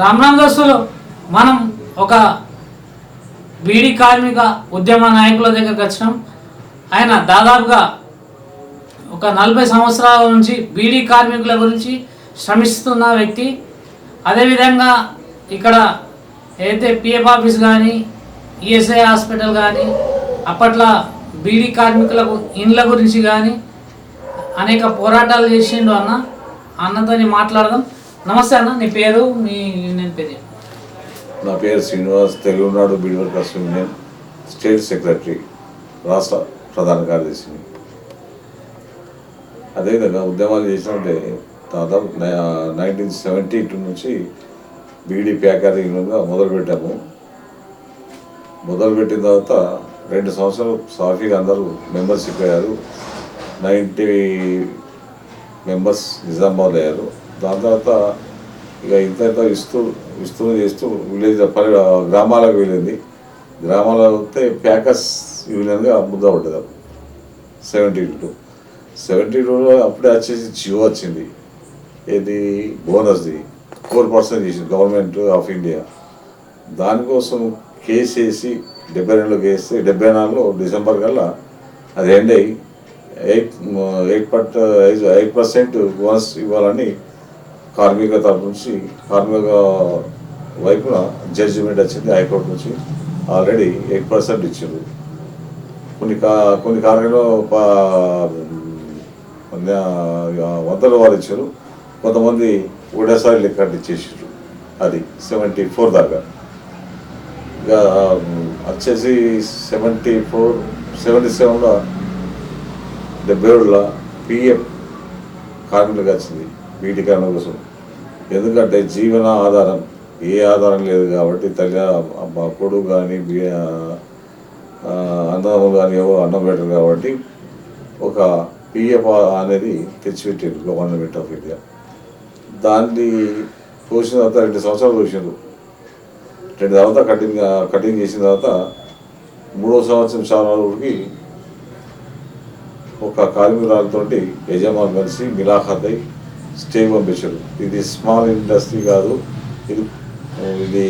రామ్ రామ్ దోస్తులు మనం ఒక బీడీ కార్మిక ఉద్యమ నాయకుల దగ్గరకు వచ్చినాం. ఆయన దాదాపుగా ఒక నలభై సంవత్సరాల నుంచి బీడీ కార్మికుల గురించి శ్రమిస్తున్న వ్యక్తి. అదేవిధంగా ఇక్కడ ఏదైతే పిఎఫ్ ఆఫీస్ కానీ ఈఎస్ఐ హాస్పిటల్ కానీ అప్పట్లో బీడీ కార్మికులకు ఇండ్ల గురించి కానీ అనేక పోరాటాలు చేసిండు అన్న అన్నతోని మాట్లాడదాం. నమస్తే అన్న నీ పేరు మీ యూనియన్ పేరు నా పేరు Srinivas Telugunadu beedi workers union state secretary రాష్ట్ర ప్రధాన కార్యదర్శిని అదేవిధంగా ఉద్యమాలు చేసినట్టే దాదాపు నైన్టీన్ సెవెంటీ టూ నుంచి బీడీ ప్యాకర్ యూనియన్గా మొదలుపెట్టాము. మొదలుపెట్టిన తర్వాత రెండు సంవత్సరాలు సాఫీగా అందరూ మెంబర్షిప్ అయ్యారు. నైంటీ మెంబర్స్ నిజామాబాద్ అయ్యారు. దాని తర్వాత ఇక ఇంత ఇంత ఇస్తూ ఇస్తూ చేస్తూ విలేజ్ పరి గ్రామాలకు వెళ్ళింది. గ్రామాలకు వస్తే ప్యాకర్స్ యూనియన్గా ముద్ద పడ్డది సెవెంటీ టూ. సెవెంటీ టూలో అప్పుడే వచ్చేసి జియో వచ్చింది. ఏది? బోనస్ది. ఫోర్ పర్సెంట్ చేసింది గవర్నమెంట్ ఆఫ్ ఇండియా. దానికోసం కేసు వేసి డెబ్బై రెండులో కేసు డెబ్బై నాలుగులో డిసెంబర్ కల్లా అది ఎండ్ అయ్యి ఎయిట్ ఎయిట్ పట్ ఎయిట్ పర్సెంట్ బోనస్ ఇవ్వాలని కార్మిక తరపు నుంచి కార్మిక వైపున జడ్జిమెంట్ వచ్చింది హైకోర్టు నుంచి. ఆల్రెడీ ఎయిట్ పర్సెంట్ ఇచ్చిండ్రు. కొన్ని కా కొన్ని కార్మికులు వందల వారు ఇచ్చారు. కొంతమంది ఒకటేసారి లెక్క ఇచ్చేసారు అది సెవెంటీ ఫోర్ దాకా. ఇక వచ్చేసి సెవెంటీ ఫోర్ సెవెంటీ సెవెన్లో డెబ్బై ఏడులో పిఎఫ్ కార్మికులకు వచ్చింది. వీటి కారణం కోసం. ఎందుకంటే జీవన ఆధారం ఏ ఆధారం లేదు కాబట్టి తల్లి కొడుకు కానీ అన్నదమ్ములు కానీ ఏవో అన్నం పెట్టరు కాబట్టి ఒక పిఎఫ్ అనేది తెచ్చిపెట్టారు గవర్నమెంట్ ఆఫ్ ఇండియా దాన్ని పోసిన తర్వాత రెండు సంవత్సరాలు పోసినారు రెండు తర్వాత కటింగ్ కటింగ్ చేసిన తర్వాత మూడో సంవత్సరం చాలా ఒక కార్మికురాలతోటి యజమాని కలిసి మిలాఖాత్ అయి స్టే పంపించారు ఇది స్మాల్ ఇండస్ట్రీ కాదు ఇది ఇది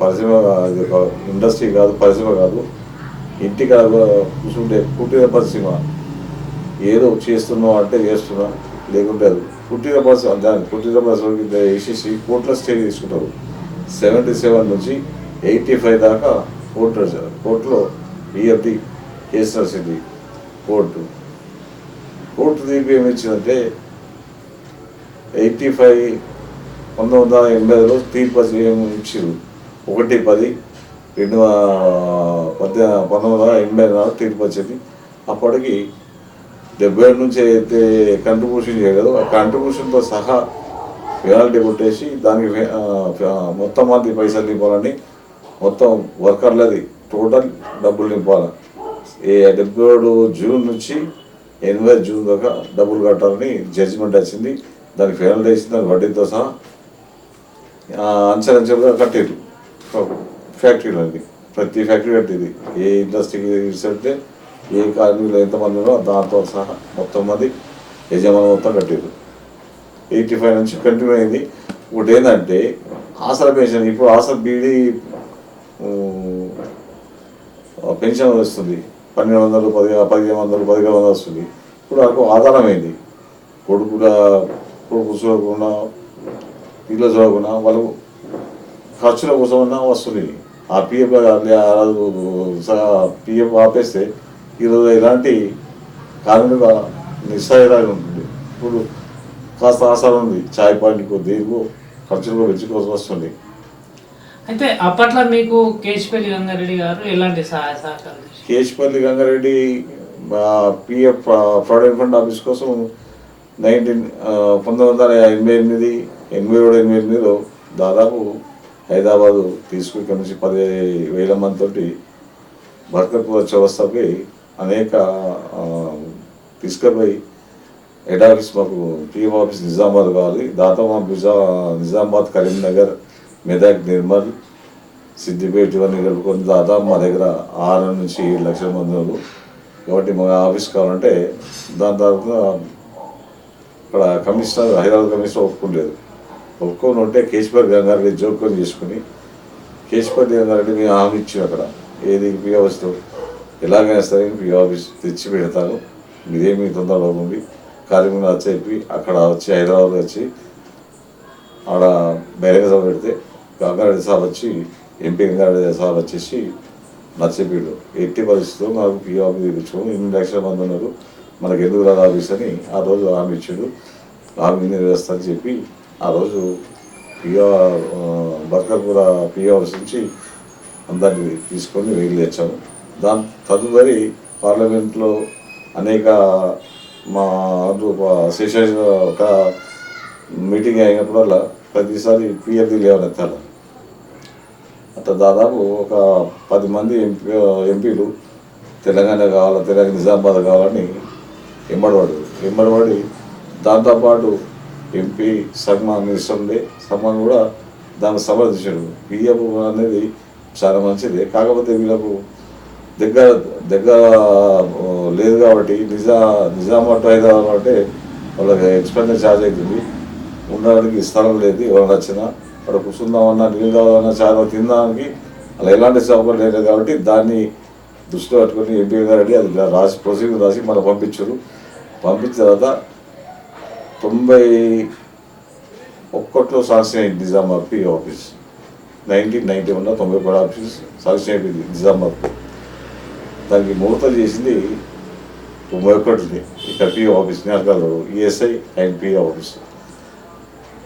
పరిశ్రమ ఇది ఒక ఇండస్ట్రీ కాదు పరిశ్రమ కాదు. ఇంటికాడ కూర్చుంటే పుట్టిన పరిశ్రమ. ఏదో చేస్తున్నావు అంటే చేస్తున్నా లేకుంటే పుట్టిన పరిశ్రమ దాన్ని పుట్టిన పరిశ్రమకి వేసేసి కోట్ల స్టే తీసుకుంటారు. సెవెంటీ సెవెన్ నుంచి ఎయిటీ ఫైవ్ దాకా కోర్టు కోర్టులో ఈఎఫ్టీ కేసు నడిచింది కోర్టు కోర్టు తీర్పు ఏమి ఇచ్చిందంటే ఎయిటీ ఫైవ్ పంతొమ్మిది వందల ఎనభై ఐదులో తీర్పు వచ్చి ఒకటి పది రెండు పద్దె పంతొమ్మిది వందల ఎనభై నాలుగు తీర్పు వచ్చింది అప్పటికి డెబ్బై ఏడు నుంచి అయితే కంట్రిబ్యూషన్ చేయలేదు. ఆ కంట్రిబ్యూషన్తో సహా పెనాల్టీ కొట్టేసి దానికి మొత్తం మంది పైసలు నింపాలని మొత్తం వర్కర్లది టోటల్ డబ్బులు నింపాలి. ఏ డెబ్బై ఏడు జూన్ నుంచి ఎనభై జూన్ దాకా డబ్బులు కట్టాలని జడ్జిమెంట్ వచ్చింది. దానికి ఫైనల్ చేసి దాని వడ్డీతో సహా ఆ, అంచెలంచెలుగా కట్టేరు ఫ్యాక్టరీలన్నీ ప్రతి ఫ్యాక్టరీ కట్టేది ఏ ఇండస్ట్రీకి ఇస్తే ఏ కార్మికులు ఎంతమంది ఉన్నారో దాంతో సహా మొత్తం మంది యజమాని మొత్తం కట్టేరు ఎయిటీ ఫైవ్ నుంచి కంటిన్యూ అయింది ఒకటి ఏంటంటే ఆసర పెన్షన్ ఇప్పుడు ఆసర బీడీ పెన్షన్ వస్తుంది. పన్నెండు వందలు పది పదిహేను వందలు పదిహేను వందలు వస్తుంది. ఇప్పుడు నాకు ఆధారమైంది. కొడుకుగా కొడుకు చూడకుండా పిల్లలు చూడకుండా వాళ్ళు ఖర్చుల కోసమన్నా వస్తుంది ఆ పిఎఫ్ పిఎఫ్ ఆపేస్తే ఈరోజు ఇలాంటి కార్మిక నిస్సాయిలాగా ఉంటుంది ఇప్పుడు కాస్త ఆసారం ఉంది. చాయ్ పాయింట్కో దేనికో ఖర్చులకు పెంచుకోవాల్సి వస్తుంది. అయితే అప్పట్లో మీకు కేశపల్లి గంగారెడ్డి గారు ఎలాంటి సహాయ సహకారాలు చేశారు? Keshapalli Gangareddy PF provident fund office కోసం నైన్టీన్ పంతొమ్మిది వందల ఎనభై ఎనిమిది ఎనభై ఏడు ఎనభై ఎనిమిదిలో దాదాపు హైదరాబాదు తీసుకుని ఇక్కడ నుంచి పది వేల మంది తోటి బర్కర్పూర్ చౌరస్తాకి అనేక తీసుకుపోయి హెడ్ ఆఫీస్ మాకు టీఎం ఆఫీస్ నిజామాబాద్ కావాలి. దాంతో మా నిజా నిజామాబాద్ కరీంనగర్ మెదక్ నిర్మల్ సిద్దిపేట ఇవన్నీ కలుపుకొని దాదాపు మా దగ్గర ఆరు నుంచి ఏడు లక్షల మంది కాబట్టి మా ఆఫీస్ కావాలంటే దాని తర్వాత అక్కడ కమిషనర్ హైదరాబాద్ కమిషనర్ ఒప్పుకోలేదు ఒప్పుకొని ఉంటే కేశపతి గంగారెడ్డి జోక్కొని చేసుకుని కేశపతి గంగారెడ్డి మేము హామీ ఇచ్చాం అక్కడ. ఏది పి ఆఫీస్లో ఎలాగైనా సరే పి ఆఫీస్ తెచ్చి పెడతాను మీరేమీ తొందరలో ఉంది కార్యక్రమం చెప్పి అక్కడ వచ్చి హైదరాబాద్ వచ్చి ఆడ బహిరంగ సభ పెడితే గంగారెడ్డి సార్ వచ్చి ఎంపీ గంగారెడ్డి సార్ వచ్చేసి నచ్చపీడు ఎట్టి పరిస్థితుల్లో నాకు పీ ఆఫీస్ తెప్పించుకొని ఇన్ని లక్షల మంది ఉన్నారు. మనకి ఎందుకు రాదు ఆఫీస్ అని ఆ రోజు హామీ ఇచ్చాడు. హామీ నెరవేరుస్తా అని చెప్పి ఆ రోజు పిఆర్ బర్కర్ కూడా పీ ఆఫీస్ నుంచి అందరినీ తీసుకొని వెళ్ళి తెచ్చాము. దాని తదుపరి పార్లమెంట్లో అనేక మా శేష ఒక మీటింగ్ అయినప్పుడల్లా ప్రతిసారి పిఎఫ్డి లేవనెత్తాలి అట్లా దాదాపు ఒక పది మంది ఎంపీ ఎంపీలు తెలంగాణ కావాలా తెలంగాణ నిజామాబాద్ కావాలని ఎంబడవాడు ఎంబడవాడి దాంతోపాటు ఎంపీ సన్మాన్ మినిస్టర్ ఉండే సన్మాన్ కూడా దాన్ని సమర్థించాడు పిఎఫ్ అనేది చాలా మంచిది. కాకపోతే వీళ్ళకు దగ్గర దగ్గర లేదు కాబట్టి నిజా నిజామాబాద్ హైదరాబాద్ అంటే వాళ్ళకి ఎక్స్పెండిచర్ ఛార్జ్ అవుతుంది. ఉండడానికి స్థలం లేదు. ఎవరు వచ్చినా అక్కడ కూర్చుందామన్నా నీళ్ళు కావాలన్నా చాలా తినడానికి అలా ఎలాంటి సౌకర్యం లేదు కాబట్టి దాన్ని దృష్టిలో పెట్టుకుని ఎంపీ గారు అది ఇలా రాసి ప్రొసీజర్ రాసి మనం పంపించారు. పంపించిన తర్వాత తొంభై ఒక్కట్లో శాంక్షన్ అయింది Nizamabad P office. Nineteen ninety వన్లో తొంభై ఒకటి ఆఫీస్ శాంక్షన్ అయిపోయింది నిజామాబాద్. దానికి ముహూర్తం చేసింది తొంభై ఒకటిది ఇక్కడ పి ఆఫీస్ నేరకాల ఈఎస్ఐ అండ్ పి ఆఫీస్.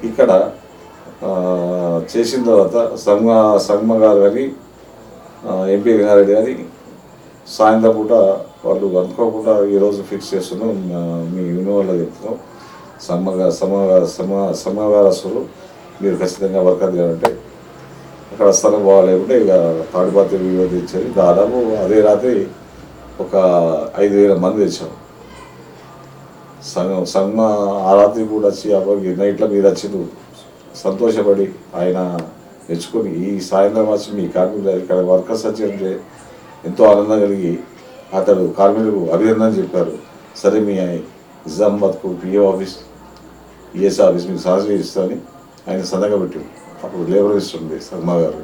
ఇక్కడ చేసిన తర్వాత సంగ సంగమ గారు కానీ ఎంపీ వెంగారెడ్డి గారి సాయంత్రం పూట వాళ్ళు అనుకోకుండా ఈరోజు ఫిక్స్ చేస్తున్నాం. మీ యూనివర్లో చెప్తున్నాం. సమగా సమ సమ సమగారస్తులు మీరు ఖచ్చితంగా వర్కర్ చేయాలంటే అక్కడ స్థలం బాగాలేకుంటే ఇక తాడిపాత్ర తెచ్చారు దాదాపు అదే రాత్రి ఒక ఐదు వేల మంది తెచ్చాం. సంఘం సంఘ ఆ రాత్రి కూడా వచ్చి అబ్బాయి నైట్లో మీరు వచ్చిండు సంతోషపడి ఆయన తెచ్చుకొని ఈ సాయంత్రం వచ్చి మీ కార్మికులు ఇక్కడ వర్కర్స్ వచ్చి ఎంతో ఆనందం కలిగి అతడు కార్మికులకు అభినందన చెప్పారు. సరే మీ నిజామాబాద్కు పిఏ ఆఫీస్ ఈఎస్ ఆఫీస్ మీకు సహజంగా ఇస్తామని ఆయన సంతకం పెట్టాడు అప్పుడు లేబర్ మినిస్టర్ ఉంది శర్మ గారు.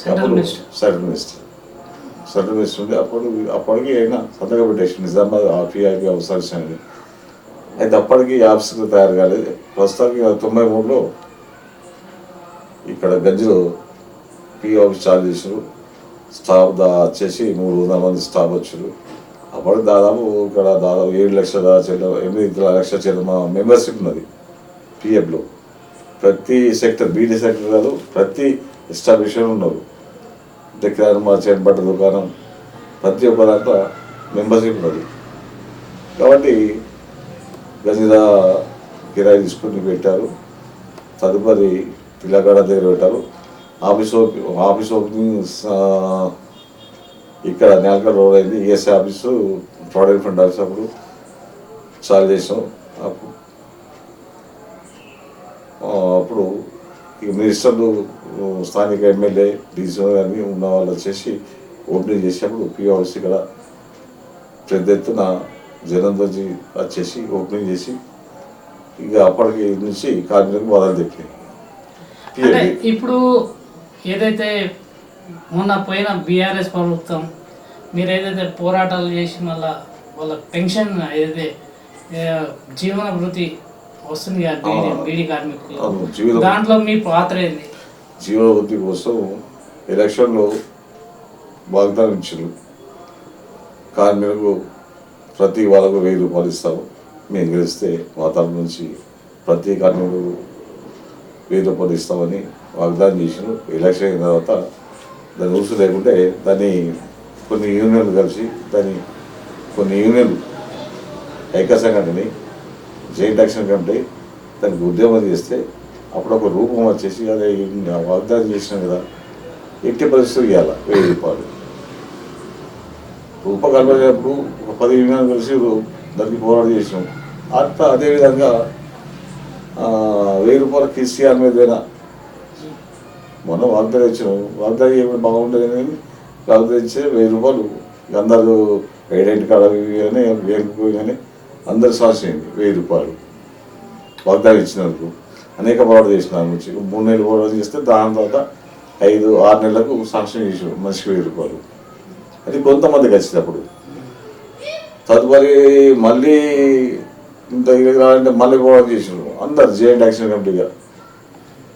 సెంట్రల్ అప్పుడు minister central minister central minister ఉండే అప్పుడు అప్పటికి అయినా సంతకం పెట్టేసి నిజామాబాద్ ఆర్పిఐకి అవసరం అయితే అప్పటికి ఆఫీసులు తయారు కాలేదు. ప్రస్తుతానికి తొంభై మూడులో ఇక్కడ గంజిలో పి ఆఫీస్ చార్జ్ చేసారు స్టాఫ్ దా వచ్చేసి మూడు వందల మంది స్టాఫ్ వచ్చారు అప్పటికి దాదాపు ఇక్కడ దాదాపు ఏడు లక్షల చెల్ల ఎనిమిది లక్షల చేత మా మెంబర్షిప్ ఉన్నది పిఎఫ్లో. ప్రతి సెక్టర్ బీడీ సెక్టర్ కాదు ప్రతి ఎస్టాబ్లిష్మెంట్ ఉన్నారు. దగ్గర మా మార్చెంట్ దుకాణం ప్రతి ఒక్క దాంట్లో మెంబర్షిప్ ఉన్నది. కాబట్టి గదిలా కిరాయి తీసుకుని పెట్టారు. తదుపరి పిల్లగాడ దగ్గర పెట్టారు. ఆఫీస్ ఆఫీస్ ఓపెనింగ్ ఇక్కడ నేలకల్ రోడ్ అయింది. ESI office provident fund office అప్పుడు చాలు చేసాం. అప్పుడు ఇక మినిస్టర్లు స్థానిక ఎమ్మెల్యే డీసీ అన్నీ ఉన్న వాళ్ళు వచ్చేసి ఓపెనింగ్ చేసేటప్పుడు పి ఆఫీస్ ఇక్కడ పెద్ద ఎత్తున జనం వచ్చి వచ్చేసి ఓపెనింగ్ చేసి ఇక అప్పటికి నుంచి కార్మికులకు మొదలు చెప్పినాయి ఇప్పుడు ఏదైతే మొన్న పోయిన బీఆర్ఎస్ ప్రభుత్వం మీరు ఏదైతే పోరాటాలు చేసి మళ్ళా వాళ్ళ పెన్షన్ ఏదైతే జీవన భృతి వస్తుంది కదా బీడీ కార్మికులు జీవన దాంట్లో మీ పాత్ర ఏంది? జీవనోపాధి కోసం ఎలక్షన్లో వాగ్దానం ఇచ్చారు కార్మికులకు ప్రతి వాళ్ళకు వెయ్యి రూపాయలు ఇస్తాము మేము గెలిస్తే మా తరపు నుంచి ప్రతి కార్మికులకు వెయ్యి రూపాయలు ఇస్తామని వాగ్దానం చేసినారు ఎలక్షన్ అయిన తర్వాత దాన్ని ఊసు లేకుంటే దాన్ని కొన్ని యూనియన్లు కలిసి దాన్ని కొన్ని యూనియన్లు ఐక్య సంఘటనని జైంట్ యాక్షన్ కమిటీ దానికి ఉద్యమం చేస్తే అప్పుడు ఒక రూపం వచ్చేసి అదే వాగ్దానం చేసినాం కదా. ఎట్టి పరిస్థితులు ఇవ్వాలి వెయ్యి రూపాయలు రూపకల్పనప్పుడు ఒక పది యూనియన్లు కలిసి దానికి పోరాటం చేసినాం. అట్లా అదేవిధంగా వెయ్యి రూపాయలు కేసీఆర్ మీదైనా మొన్న వాగ్దానం ఇచ్చినాం వాగ్దానం ఏమి బాగుండదు కానీ వాగ్దానం ఇచ్చే వెయ్యి రూపాయలు. అందరూ ఐడెంటి కార్డు అవి ఇవి అని కానీ అందరు సాక్షి అయింది వెయ్యి రూపాయలు. వాగ్దానం ఇచ్చినందుకు. అనేక పోరాటం చేసినారు నుంచి మూడు నెలలు పోరాటం చేస్తే దాని తర్వాత ఐదు ఆరు నెలలకు సాంక్షన్ చేసి మనిషికి వెయ్యి రూపాయలు. అది కొంతమందికి వచ్చినప్పుడు తదుపరి మళ్ళీ ఇంత ఇది రావాలంటే మళ్ళీ పోరాటం చేసినారు. అందరు జేఎండ్ యాక్షన్ కమిటీగా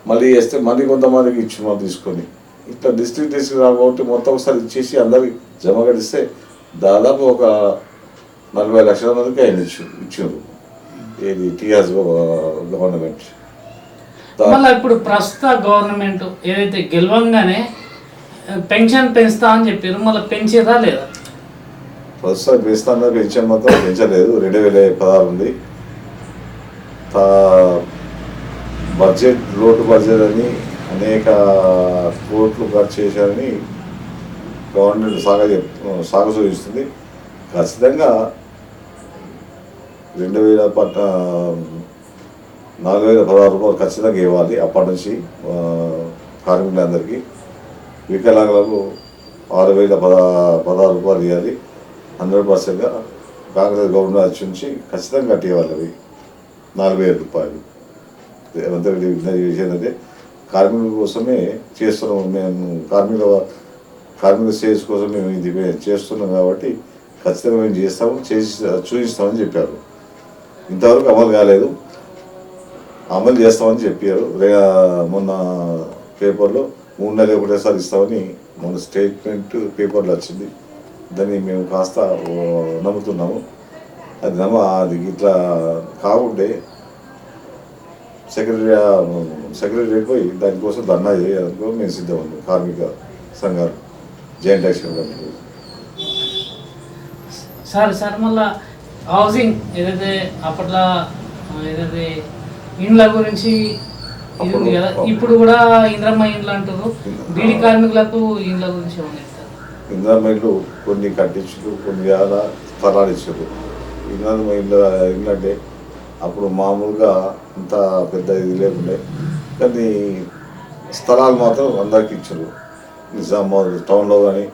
మళ్ళీ చేస్తే మళ్ళీ కొంతమందికి ఇచ్చి మనం తీసుకొని. ఇట్లా డిస్ట్రిక్ట్ డిస్ట్రిక్ట్ కాబట్టి మొత్తం ఒకసారి ఇచ్చేసి అందరికి జమ కడిస్తే దాదాపు ఒక నలభై లక్షల మందికి ఆయన ఇచ్చు ఇచ్చారు ఏది టీఆర్ఎస్ గవర్నమెంట్ మళ్ళీ ఇప్పుడు ప్రస్తుత గవర్నమెంట్ ఏదైతే గెలవంగానే పెన్షన్ పెంచుతా అని చెప్పారు. మళ్ళీ పెంచేదా లేదా? ప్రస్తుతం పెంచుతాను పెన్షన్ మాత్రం పెంచలేదు. రెండు వేల పదహారు ఉంది. బడ్జెట్ లోటు బడ్జెట్ అని అనేక కోట్లు ఖర్చు చేశారని గవర్నమెంట్ సాగ చెప్ సాగు ఖచ్చితంగా రెండు వేల పట్ట నాలుగు వేల పదహారు రూపాయలు ఖచ్చితంగా ఇవ్వాలి అప్పటి నుంచి కార్మికులందరికీ. వికలాంగులకు ఆరు వేల పద పదహారు రూపాయలు ఇవ్వాలి. హండ్రెడ్ పర్సెంట్గా కాంగ్రెస్ గవర్నమెంట్ వచ్చి నుంచి ఖచ్చితంగా కట్టేవాళ్ళు అవి నాలుగు వేల రూపాయలు. రేవంత్ రెడ్డి విజ్ఞప్తి కార్మికుల కోసమే చేస్తున్నాం మేము కార్మికుల కార్మిక సేల్స్ కోసం మేము ఇది చేస్తున్నాం కాబట్టి ఖచ్చితంగా మేము చేస్తాము చేసి చూపిస్తామని చెప్పారు. ఇంతవరకు అమలు కాలేదు. అమలు చేస్తామని చెప్పారు. మొన్న పేపర్లో మూడు నెలలు ఒకటేసారి ఇస్తామని మొన్న స్టేట్మెంట్ పేపర్లో వచ్చింది. దాన్ని మేము కాస్త నమ్ముతున్నాము. అది నమ్మ అది ఇట్లా కాకుంటే సెక్రటరీ సెక్రటరీ పోయి దానికోసం ధర్నా చేయడానికి మేము సిద్ధం ఉన్నాం. కార్మిక సంఘాలు joint action committee. Sir sir మళ్ళా హౌసింగ్ ఏదైతే అప్పట్లో ఏదైతే ఇండ్ల గురించి ఇది ఉంది కదా ఇప్పుడు కూడా ఇంద్రమ్మ ఇండ్లు అంటారు బీడి కార్మికులకు ఇండ్ల గురించి చెప్తారు? ఇంద్రమైళ్ళు కొన్ని కట్టించారు కొన్ని వేల స్థలాలు ఇచ్చారు ఇంద్రమైళ్ళు ఇల్లు అంటే అప్పుడు మామూలుగా అంత పెద్ద ఇది లేకుండే. కానీ స్థలాలు మాత్రం అందరికి ఇచ్చారు. నిజామాబాద్ టౌన్లో కానీ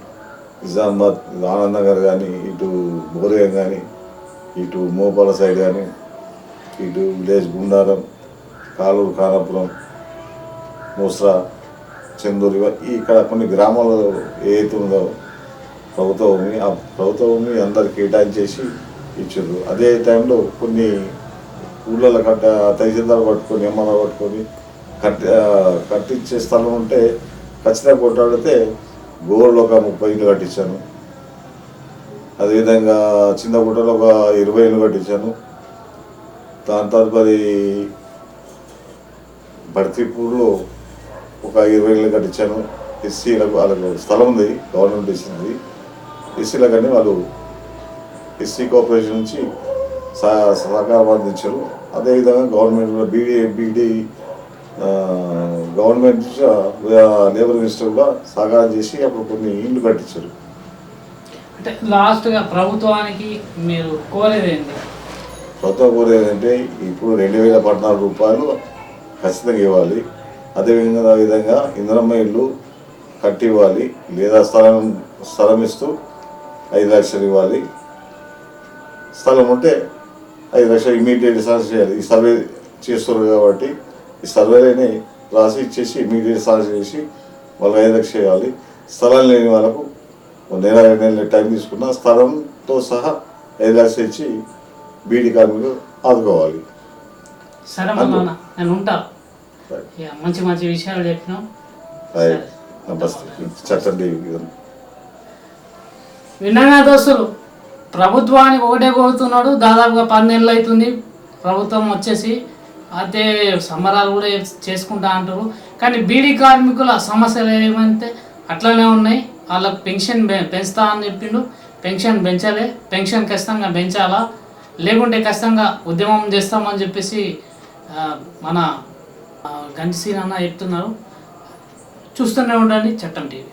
నిజామాబాద్ ఆనంద్ నగర్ కానీ ఇటు బోరేగం కానీ ఇటు మోపాల సైడ్ కానీ ఇటు విలేజ్ గుండారం కాలూరు కానాపురం మోస్రా చందూరు ఇక్కడ కొన్ని గ్రామాలు ఏదైతే ఉందో ప్రభుత్వ భూమి ఆ ప్రభుత్వ భూమి అందరికి కేటాయించేసి ఇచ్చారు. అదే టైంలో కొన్ని ఊళ్ళలో కట్ట తహసీల్దార్ పట్టుకొని ఎమ్మెల్యే పట్టుకొని కట్టి కట్టించే స్థలం ఉంటే ఖచ్చితంగా కొట్టాడితే గోరులో ఒక ముప్పై ఇల్లు కట్టించాను. అదేవిధంగా చిన్న గుట్టలో ఒక ఇరవై ఇల్లు కట్టించాను. దాని తదుపరి భర్తీపూర్లో ఒక ఇరవై ఇళ్ళు కట్టించాను. ఎస్సీలకు వాళ్ళకు స్థలం ఉంది గవర్నమెంట్ ఇచ్చింది ఎస్సీలకు కానీ వాళ్ళు ఎస్సీ కార్పొరేషన్ నుంచి సహకారం అందించారు అదేవిధంగా government beedi beedi government labour minister కూడా సహకారం చేసి అప్పుడు కొన్ని ఇళ్ళు కట్టించారు. అంటే లాస్ట్గా ప్రభుత్వానికి మీరు కోరేదేంటి? ప్రభుత్వం కూడా ఏంటంటే ఇప్పుడు రెండు వేల పద్నాలుగు రూపాయలు ఖచ్చితంగా ఇవ్వాలి. అదేవిధంగా విధంగా ఇంద్రమ్మ ఇల్లు కట్టి ఇవ్వాలి లేదా స్థలం స్థలం ఇస్తూ ఐదు లక్షలు ఇవ్వాలి. స్థలం ఉంటే ఐదు లక్షలు ఇమీడియట్ సార్జ్ చేయాలి. ఈ సర్వే చేస్తున్నారు కాబట్టి ఈ సర్వేని రాసి ఇచ్చేసి ఇమీడియట్ సార్జ్ చేసి వాళ్ళకి ఐదు లక్షలు ఇవ్వాలి స్థలం లేని వాళ్ళకు నెల రెండు నెలల టైం తీసుకున్న స్థలంతో సహా ఐదు లక్షలు ఇచ్చి బీడీ కార్మికులు ఆదుకోవాలి. సరే నేను ఉంటా. మంచి మంచి విషయాలు చెప్పినాం. హాయ్ నమస్తే చట్టండి విన్నాగా దోస్తులు? ప్రభుత్వానికి ఒకటే కోరుతున్నాడు. దాదాపుగా పది అవుతుంది. ప్రభుత్వం వచ్చేసి అదే సంబరాలు కూడా చేసుకుంటా అంటారు. కానీ బీడీ కార్మికుల సమస్యలు ఏమంటే అట్లనే ఉన్నాయి. వాళ్ళకి పెన్షన్ పె- పెంచుతా అని చెప్పిండు. పెన్షన్ పెంచాలి. పెన్షన్ ఖచ్చితంగా పెంచాలా? లేకుంటే ఖచ్చితంగా ఉద్యమం చేస్తామని చెప్పేసి మన ఆ, అన్న చెప్తున్నారు. చూస్తూనే ఉండండి. చట్టం టీవీ.